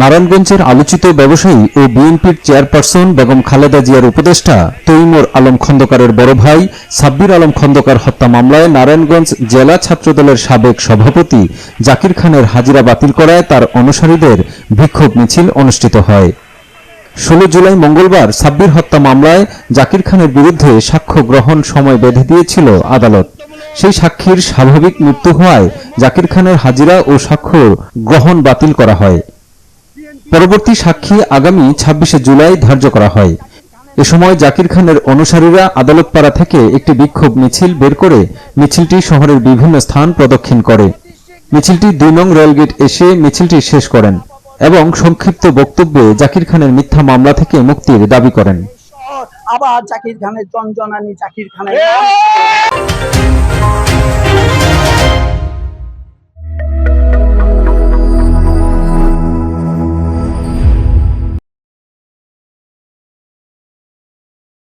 নারায়ণগঞ্জের আলোচিত ব্যবসায়ী ও বিএনপির চেয়ারপারসন বেগম খালেদা জিয়ার উপদেষ্টা তৈমুর আলম খন্দকারের বড় ভাই সাব্বির আলম খন্দকার হত্যা মামলায় নারায়ণগঞ্জ জেলা ছাত্রদলের সাবেক সভাপতি জাকির খানের হাজিরা বাতিল করায় তার অনুসারীদের বিক্ষোভ মিছিল অনুষ্ঠিত হয়। ষোলো জুলাই মঙ্গলবার সাব্বির হত্যা মামলায় জাকির খানের বিরুদ্ধে সাক্ষ্য গ্রহণ সময় বেঁধে দিয়েছিল আদালত। সেই সাক্ষীর স্বাভাবিক মৃত্যু হওয়ায় জাকির খানের হাজিরা ও সাক্ষ্য গ্রহণ বাতিল করা হয়। পরবর্তী সাক্ষী আগামী ছাব্বিশে জুলাই ধার্য করা হয়। এ সময় জাকির খানের অনুসারীরা আদালতপাড়া থেকে একটি বিক্ষোভ মিছিল বের করে মিছিলটি শহরের বিভিন্ন স্থান প্রদক্ষিণ করে। মিছিলটি দুই নং রেলগেট এসে মিছিলটি শেষ করেন এবং সংক্ষিপ্ত বক্তব্যে জাকির খানের মিথ্যা মামলা থেকে মুক্তির দাবি করেন। আবার জাকির খানের জনজনানি জাকির খানের